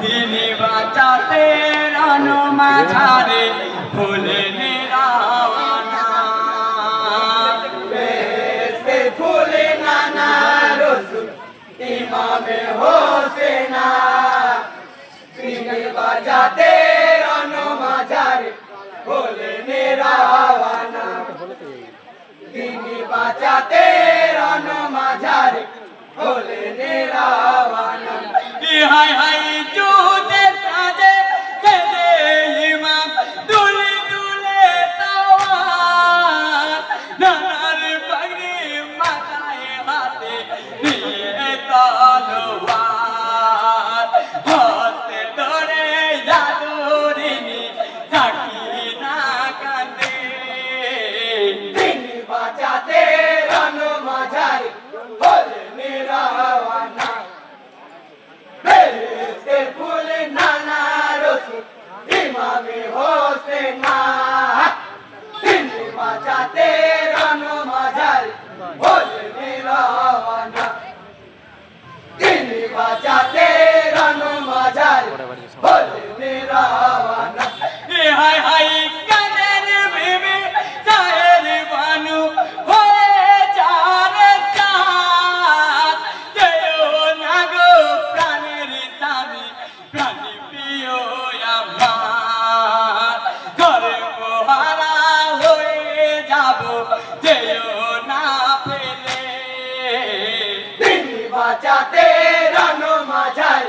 তিনি বাঁচাতে রান মাঝারে, ফুলে ফুলে নানা রসুন, ইমামে হোসেনা। তিনি বাঁচাতে রান মাঝারে, ফুলে নিরাওয়ানা তিনি বাঁচাতে রান Ole nera Habana. বাজাতে রণ মাজার বল মেরা বাঁচাতে রানো মাঝায়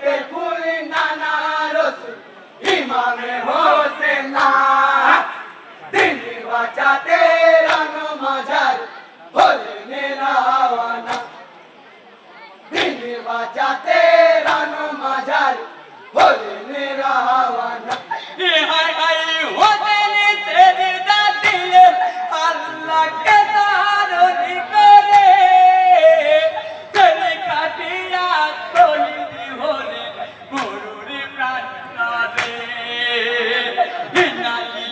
que tú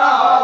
야